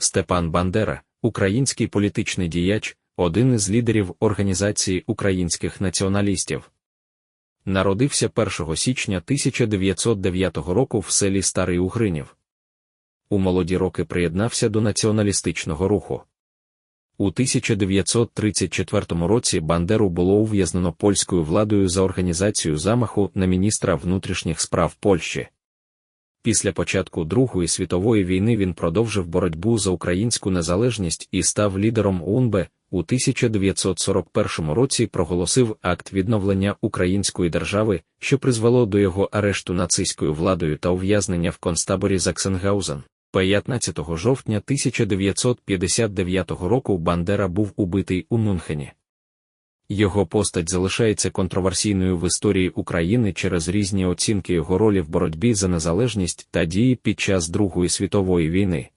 Степан Бандера, український політичний діяч, один із лідерів Організації українських націоналістів. Народився 1 січня 1909 року в селі Старий Угринів. У молоді роки приєднався до націоналістичного руху. У 1934 році Бандеру було ув'язнено польською владою за організацію замаху на міністра внутрішніх справ Польщі. Після початку Другої світової війни він продовжив боротьбу за українську незалежність і став лідером УНБ. У 1941 році проголосив акт відновлення української держави, що призвело до його арешту нацистською владою та ув'язнення в концтаборі Заксенгаузен. 15 жовтня 1959 року Бандера був убитий у Мюнхені. Його постать залишається контроверсійною в історії України через різні оцінки його ролі в боротьбі за незалежність та дії під час Другої світової війни.